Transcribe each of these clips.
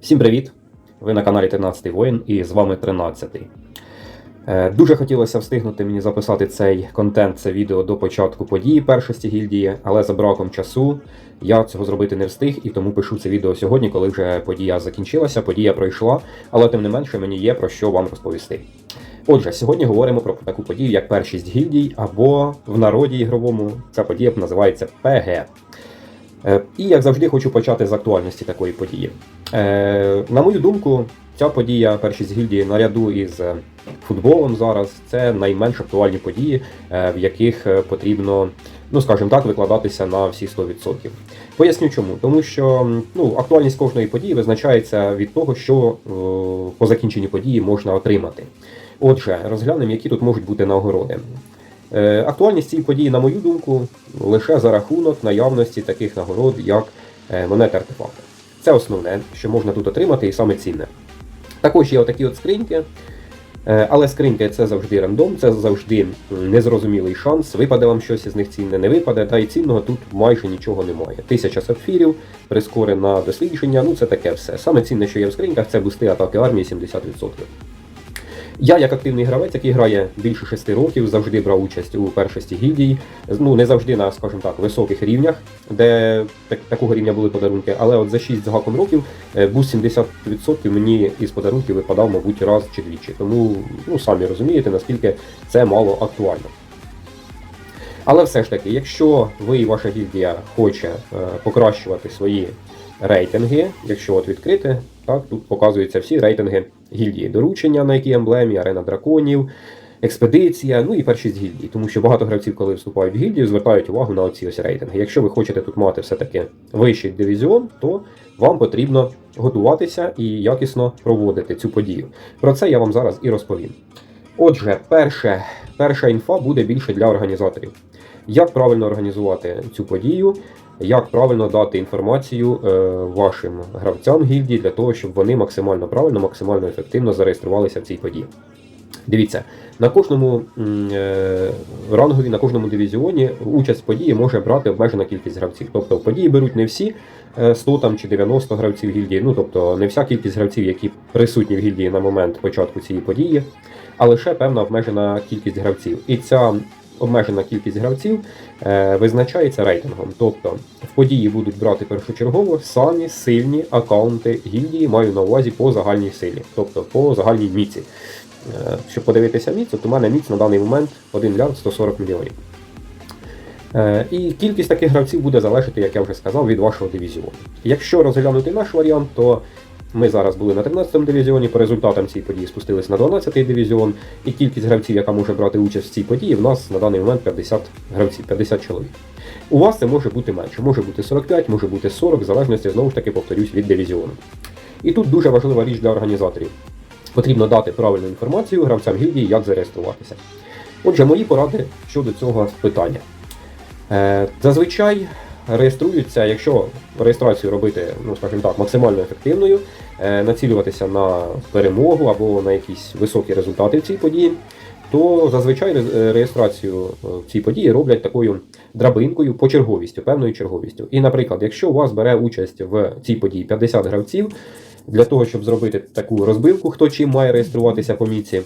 Всім привіт! Ви на каналі 13 воїн і з вами 13. Е, Дуже хотілося встигнути мені записати цей контент, це відео до початку події першості гільдії, але за браком часу я цього зробити не встиг і тому пишу це відео сьогодні, коли вже подія закінчилася, подія пройшла, але тим не менше мені є про що вам розповісти. Отже, сьогодні говоримо про таку подію, як першість гільдій, або в народі ігровому ця подія називається ПГ. Е, І як завжди хочу почати з актуальності такої події. Е, На мою думку, ця подія першість гільдії наряду із е, футболом зараз це найменш актуальні події, в яких потрібно, ну скажімо так, викладатися на всі 100%. Поясню чому. Тому що ну, актуальність кожної події визначається від того, що по закінченні події можна отримати. Отже, розглянемо, які тут можуть бути нагороди. Е, Актуальність цієї події, на мою думку, лише за рахунок наявності таких нагород, як е, монети артефакти. Це основне, що можна тут отримати, і саме цінне. Також є отакі от скриньки. Е, Але скриньки це завжди рандом, це завжди незрозумілий шанс. Випаде вам щось із них цінне, не випаде, та й цінного тут майже нічого немає. Тисяча сапфірів, прискорене дослідження, ну це таке все. Саме цінне, що є в скриньках, це бусти атаки армії 70%. Я, як активний гравець, який грає більше 6 років, завжди брав участь у першості гільдій. Ну не завжди на, скажімо так, високих рівнях, де так, такого рівня були подарунки, але от за 6 з гаком років е, буст 70% мені із подарунків випадав, мабуть, раз чи двічі. Тому ну самі розумієте, наскільки це мало актуально. Але все ж таки, якщо ви і ваша гільдія хоче е, покращувати свої рейтинги, якщо от відкрити, так, тут показуються всі рейтинги гільдії. Доручення, на якій емблемі, арена драконів, експедиція, ну і першість гільдій. Тому що багато гравців, коли вступають в гільдію, звертають увагу на оці ось рейтинги. Якщо ви хочете тут мати все-таки вищий дивізіон, то вам потрібно готуватися і якісно проводити цю подію. Про це я вам зараз і розповім. Отже, перше, перша інфа буде більше для організаторів. Як правильно організувати цю подію, як правильно дати інформацію е, вашим гравцям гільдії для того, щоб вони максимально правильно, максимально ефективно зареєструвалися в цій події. Дивіться, на кожному е, рангові, на кожному дивізіоні участь в події може брати обмежена кількість гравців. Тобто в події беруть не всі е, 100 там, чи 90 гравців гільдії, ну тобто не вся кількість гравців, які присутні в гільдії на момент початку цієї події, а лише певна обмежена кількість гравців. І ця обмежена кількість гравців е, визначається рейтингом. Тобто в події будуть брати першочергово самі сильні акаунти гільдії, маю на увазі по загальній силі, тобто по загальній міці. Е, Щоб подивитися міць, от у мене міць на даний момент 1 мільярд 140 мільйонів. Е, І кількість таких гравців буде залежати, як я вже сказав, від вашого дивізіону. Якщо розглянути наш варіант, то ми зараз були на 13-му дивізіоні, по результатам цієї події спустились на 12-й дивізіон, і кількість гравців, яка може брати участь в цій події, в нас на даний момент 50 гравців, 50 чоловік. У вас це може бути менше, може бути 45, може бути 40, в залежності, знову ж таки, повторюсь, від дивізіону. І тут дуже важлива річ для організаторів. Потрібно дати правильну інформацію гравцям гільдії, як зареєструватися. Отже, мої поради щодо цього питання. Е, Зазвичай реєструються, якщо реєстрацію робити, ну скажімо так, максимально ефективною, е, націлюватися на перемогу або на якісь високі результати в цій події, то зазвичай реєстрацію е, в цій події роблять такою драбинкою по черговістю, певною черговістю. І, наприклад, якщо у вас бере участь в цій події 50 гравців, для того, щоб зробити таку розбивку, хто чим має реєструватися по міці,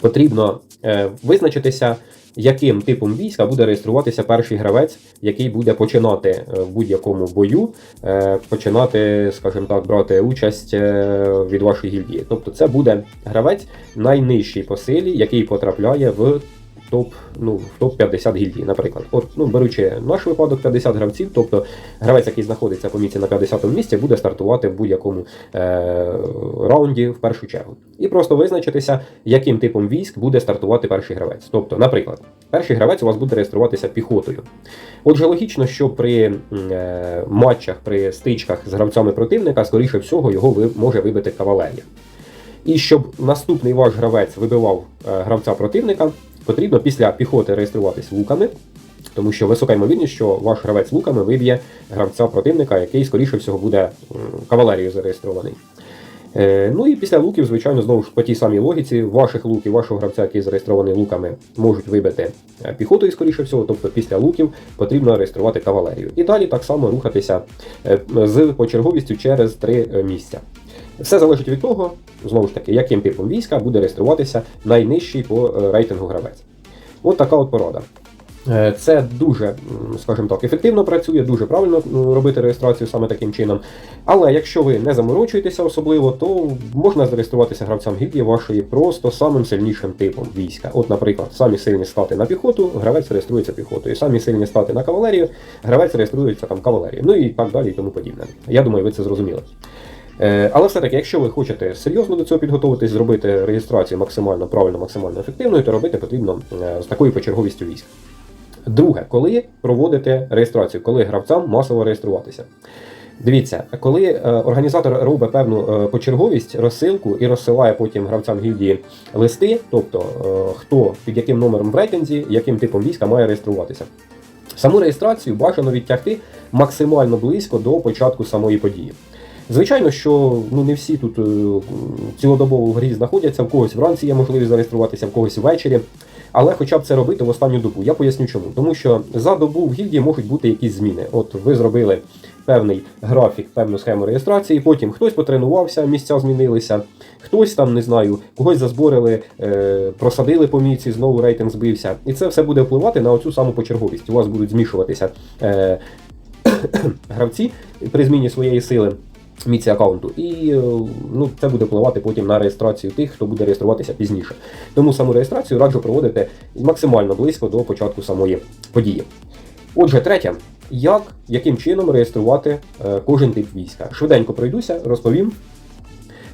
потрібно е, визначитися, яким типом війська буде реєструватися перший гравець, який буде починати е, в будь-якому бою, е, починати, скажімо так, брати участь е, від вашої гільдії. Тобто це буде гравець найнижчий по силі, який потрапляє в топ, ну, в топ 50 гільдій, наприклад. От, ну, беручи наш випадок 50 гравців, тобто гравець, який знаходиться по місці на 50-му місці, буде стартувати в будь-якому е, раунді в першу чергу. І просто визначитися, яким типом військ буде стартувати перший гравець. Тобто, наприклад, перший гравець у вас буде реєструватися піхотою. Отже, логічно, що при е, матчах, при стичках з гравцями противника, скоріше всього, його ви, може вибити кавалерія. І щоб наступний ваш гравець вибивав е, гравця противника, потрібно після піхоти реєструватись луками, тому що висока ймовірність, що ваш гравець луками виб'є гравця противника, який, скоріше всього, буде кавалерією зареєстрований. Е, Ну і після луків, звичайно, знову ж по тій самій логіці, ваших луків, вашого гравця, який зареєстрований луками, можуть вибити е, піхотою, скоріше всього, тобто після луків потрібно реєструвати кавалерію. І далі так само рухатися е, з почерговістю через три місця. Все залежить від того, знову ж таки, яким типом війська буде реєструватися найнижчий по е, рейтингу гравець. От така от порада. Е, Це дуже, скажімо так, ефективно працює, дуже правильно робити реєстрацію саме таким чином. Але якщо ви не заморочуєтеся особливо, то можна зареєструватися гравцям гільдії вашої просто самим сильнішим типом війська. От, наприклад, самі сильні стати на піхоту, гравець реєструється піхотою. Самі сильні стати на кавалерію, гравець реєструється там кавалерією. Ну і так далі, і тому подібне. Я думаю, ви це зрозуміли. Е, Але все-таки, якщо ви хочете серйозно до цього підготуватись, зробити реєстрацію максимально правильно, максимально ефективною, то робити потрібно е, з такою почерговістю військ. Друге, коли проводите реєстрацію, коли гравцям масово реєструватися. Дивіться, коли е, організатор робить певну почерговість, розсилку і розсилає потім гравцям гільдії листи, тобто хто під яким номером в рейтинзі, яким типом війська має реєструватися. Саму реєстрацію бажано відтягти максимально близько до початку самої події. Звичайно, що ну не всі тут е, цілодобово в грі знаходяться, в когось вранці є можливість зареєструватися, в когось ввечері. Але хоча б це робити в останню добу. Я поясню чому. Тому що за добу в гільдії можуть бути якісь зміни. От ви зробили певний графік, певну схему реєстрації, потім хтось потренувався, місця змінилися, хтось там, не знаю, когось зазборили, е, просадили по міці, знову рейтинг збився. І це все буде впливати на оцю саму почерговість. У вас будуть змішуватися е, гравці при зміні своєї сили. Міці аккаунту, і е, ну, це буде впливати потім на реєстрацію тих, хто буде реєструватися пізніше. Тому саму реєстрацію раджу проводити максимально близько до початку самої події. Отже, третє, як, яким чином реєструвати е, кожен тип війська. Швиденько пройдуся, розповім.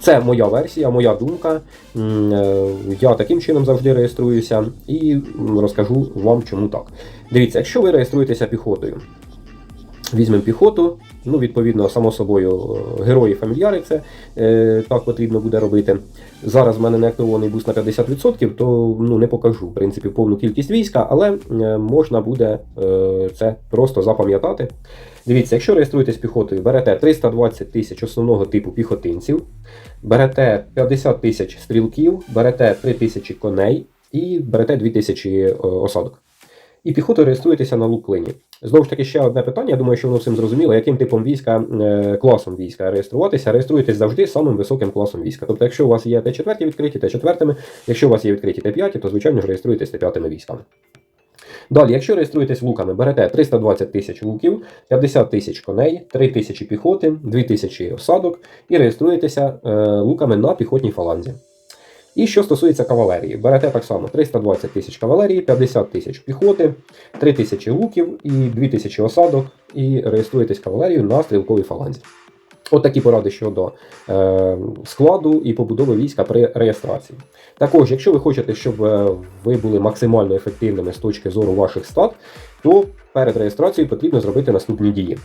Це моя версія, моя думка. Е, Я таким чином завжди реєструюся і розкажу вам, чому так. Дивіться, якщо ви реєструєтеся піхотою, візьмемо піхоту, ну, відповідно, само собою, е, герої фамільяри це е, так потрібно буде робити. Зараз в мене не активований буст на 50%, то ну, не покажу в принципі повну кількість війська, але е, можна буде е, це просто запам'ятати. Дивіться, якщо реєструєтесь піхотою, берете 320 тисяч основного типу піхотинців, берете 50 тисяч стрілків, берете 3 тисячі коней і берете 2 тисячі е, осадок. І піхотою реєструєтеся на лук-клині. Знову ж таки, ще одне питання. Я думаю, що воно всім зрозуміло, яким типом війська, е, класом війська реєструватися. Реєструєтесь завжди самим високим класом війська. Тобто, якщо у вас є Т4 відкриті, Т4, якщо у вас є відкриті Т5, то звичайно ж реєструєтесь Т5 військами. Далі, якщо реєструєтесь луками, берете 320 тисяч луків, 50 тисяч коней, 3 тисячі піхоти, 2 тисячі осадок і реєструєтеся е, луками на піхотній фаланзі. І що стосується кавалерії, берете так само 320 тисяч кавалерії, 50 тисяч піхоти, 3 тисячі луків і 2 тисячі осадок, і реєструєтесь кавалерію на стрілковій фаланзі. От такі поради щодо е, складу і побудови війська при реєстрації. Також, якщо ви хочете, щоб е, ви були максимально ефективними з точки зору ваших стат, то перед реєстрацією потрібно зробити наступні дії.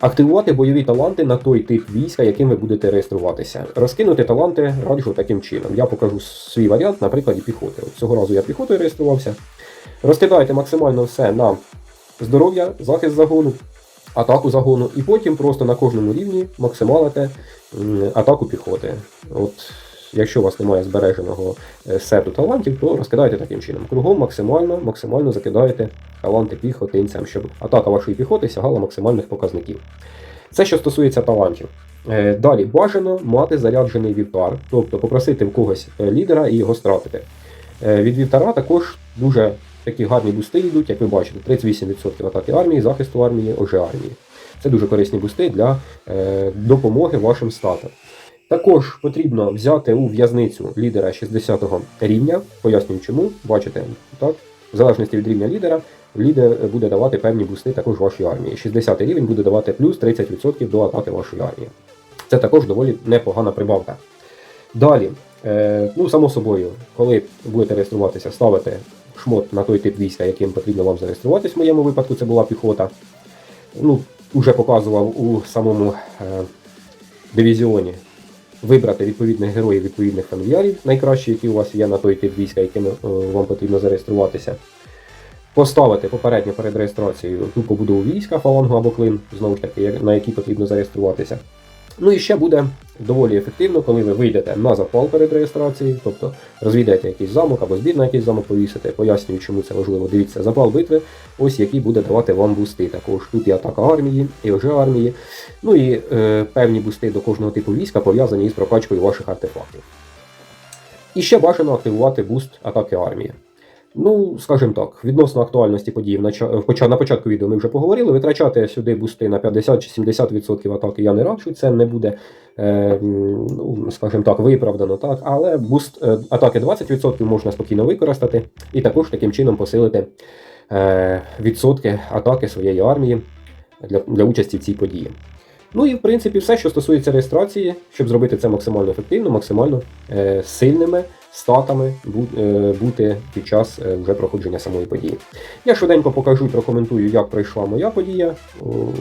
Активувати бойові таланти на той тип війська, яким ви будете реєструватися. Розкинути таланти раджу таким чином. Я покажу свій варіант на прикладі піхоти. От цього разу я піхотою реєструвався. Розкидайте максимально все на здоров'я, захист загону, атаку загону, і потім просто на кожному рівні максималите атаку піхоти. От Якщо у вас немає збереженого е, сету талантів, то розкидайте таким чином. Кругом максимально, максимально закидаєте таланти піхотинцям, щоб атака вашої піхоти сягала максимальних показників. Це що стосується талантів. Е, Далі бажано мати заряджений вівтар, тобто попросити в когось е, лідера і його стратити. Від вівтара також дуже такі гарні бусти йдуть, як ви бачите, 38% атаки армії, захисту армії, ОЖ армії. Це дуже корисні бусти для допомоги вашим статам. Також потрібно взяти у в'язницю лідера 60-го рівня. Пояснюю чому. Бачите, так? В залежності від рівня лідера, лідер буде давати певні бусти також вашій армії. 60 рівень буде давати плюс 30% до атаки вашої армії. Це також доволі непогана прибавка. Далі, е, ну само собою, коли будете реєструватися, ставите шмот на той тип війська, яким потрібно вам зареєструватись. В моєму випадку це була піхота. Ну, уже показував у самому е, дивізіоні вибрати відповідних героїв, відповідних фамільярів, найкращі, які у вас є на той тип війська, яким е, вам потрібно зареєструватися. Поставити попередньо перед реєстрацією ту побудову війська, фалангу або клин, знову ж таки, на якій потрібно зареєструватися. Ну і ще буде доволі ефективно, коли ви вийдете на запал перед реєстрацією, тобто розвійдете якийсь замок або збір на якийсь замок повісите. Пояснюю, чому це важливо. Дивіться, запал битви, ось який буде давати вам бусти. Також тут і атака армії, і ОЖ армії, ну і е, певні бусти до кожного типу війська пов'язані із прокачкою ваших артефактів. І ще бажано активувати буст атаки армії. Ну, скажімо так, відносно актуальності подій на початку відео ми вже поговорили. Витрачати сюди бусти на 50 чи 70% атаки я не раджу. Це не буде, е, ну, скажімо так, виправдано, так. Але буст е, атаки 20% можна спокійно використати і також таким чином посилити е, відсотки атаки своєї армії для, для участі в цій події. Ну і в принципі все, що стосується реєстрації, щоб зробити це максимально ефективно, максимально е, сильними статами е, бути під час е, вже проходження самої події. Я швиденько покажу і прокоментую, як пройшла моя подія.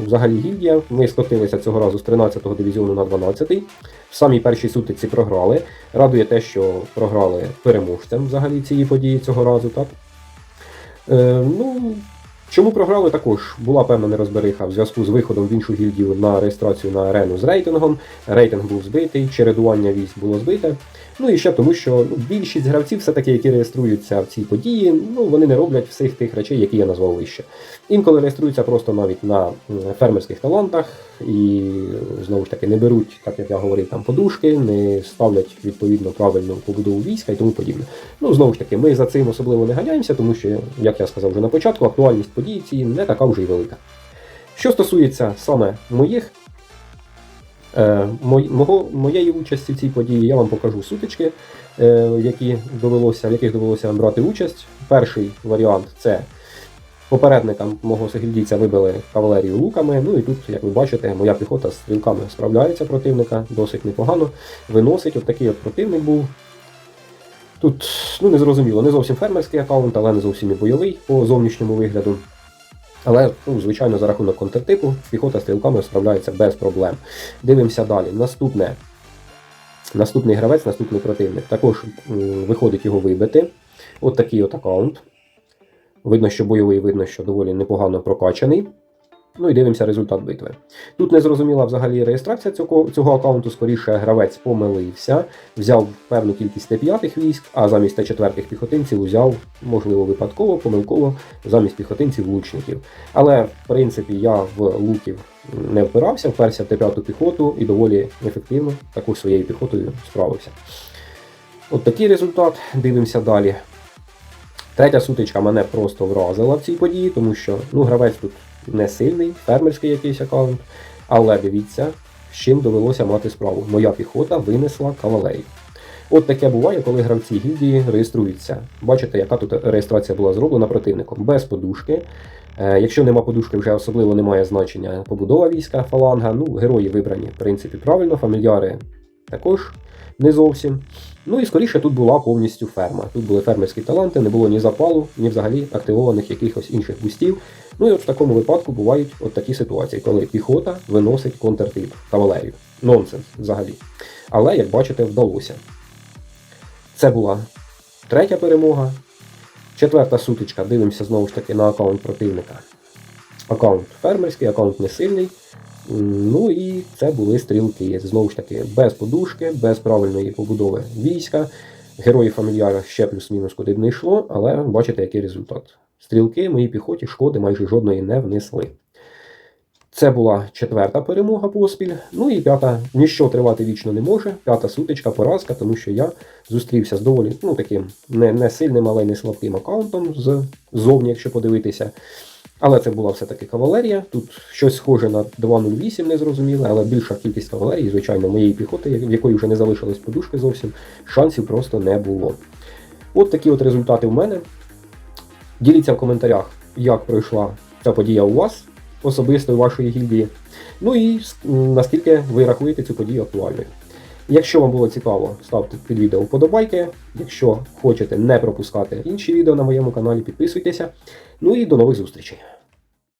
Взагалі гільдія. Ми скотилися цього разу з 13-го дивізіону на 12-й. В самій першій сутиці програли. Радує те, що програли переможцям взагалі цієї події цього разу, так? Е, ну, Чому програли також? Була певна нерозбериха в зв'язку з виходом в іншу гільдію на реєстрацію на арену з рейтингом. Рейтинг був збитий, чередування військ було збите. Ну і ще тому, що ну, більшість гравців, все-таки, які реєструються в цій події, ну вони не роблять всіх тих речей, які я назвав вище. Інколи реєструються просто навіть на фермерських талантах і знову ж таки не беруть, так як я говорив, там подушки, не ставлять відповідно правильну побудову війська і тому подібне. Ну знову ж таки, ми за цим особливо не ганяємося, тому що, як я сказав вже на початку, актуальність події цієї не така вже й велика. Що стосується саме моїх мого, моєї участі в цій події я вам покажу сутички, е, які довелося, в яких довелося брати участь. Перший варіант це попередникам мого сигільдійця вибили кавалерію луками. Ну і тут, як ви бачите, моя піхота з стрілками справляється противника досить непогано. Виносить, от такий от противник був. Тут, ну не зрозуміло, не зовсім фермерський аккаунт, але не зовсім і бойовий по зовнішньому вигляду. Але, ну, звичайно, за рахунок контртипу піхота стрілками справляється без проблем. Дивимося далі. Наступне. Наступний гравець, наступний противник. Також виходить його вибити. От такий от аккаунт. Видно, що бойовий, видно, що доволі непогано прокачаний. Ну і дивимося результат битви. Тут не зрозуміла взагалі реєстрація цього, цього аккаунту, скоріше гравець помилився, взяв певну кількість Т5 військ, а замість Т4 піхотинців взяв, можливо, випадково, помилково, замість піхотинців лучників. Але, в принципі, я в луків не впирався, вперся в Т5 піхоту і доволі ефективно також своєю піхотою справився. От такий результат. Дивимося далі. Третя сутичка мене просто вразила в цій події, тому що ну, гравець тут не сильний, фермерський якийсь аккаунт. Але дивіться, з чим довелося мати справу. Моя піхота винесла кавалерію. От таке буває, коли гравці гільдії реєструються. Бачите, яка тут реєстрація була зроблена противником без подушки. Е, Якщо нема подушки, вже особливо немає значення побудова війська, фаланга. Ну, герої вибрані, в принципі, правильно, фамільяри також не зовсім. Ну і скоріше тут була повністю ферма. Тут були фермерські таланти, не було ні запалу, ні взагалі активованих якихось інших бустів. Ну і от в такому випадку бувають от такі ситуації, коли піхота виносить контртип, кавалерію. Нонсенс взагалі. Але, як бачите, вдалося. Це була третя перемога. Четверта сутичка. Дивимося знову ж таки на аккаунт противника. Аккаунт фермерський, аккаунт не сильний. Ну і це були стрілки. Знову ж таки, без подушки, без правильної побудови війська. Герої фамільяра ще плюс-мінус куди б не йшло, але бачите, який результат. Стрілки моїй піхоті шкоди майже жодної не внесли. Це була четверта перемога поспіль. Ну і п'ята, ніщо тривати вічно не може. П'ята сутичка, поразка, тому що я зустрівся з доволі ну, таким не, не сильним, але й не слабким аккаунтом ззовні, якщо подивитися. Але це була все-таки кавалерія. Тут щось схоже на 2.08, незрозуміле, але більша кількість кавалерії, звичайно, моєї піхоти, в якої вже не залишилось подушки зовсім, шансів просто не було. От такі от результати в мене. Діліться в коментарях, як пройшла ця подія у вас, особисто у вашої гільдії. Ну і наскільки ви рахуєте цю подію актуальною. Якщо вам було цікаво, ставте під відео вподобайки. Якщо хочете не пропускати інші відео на моєму каналі, підписуйтеся. Ну і до нових зустрічей.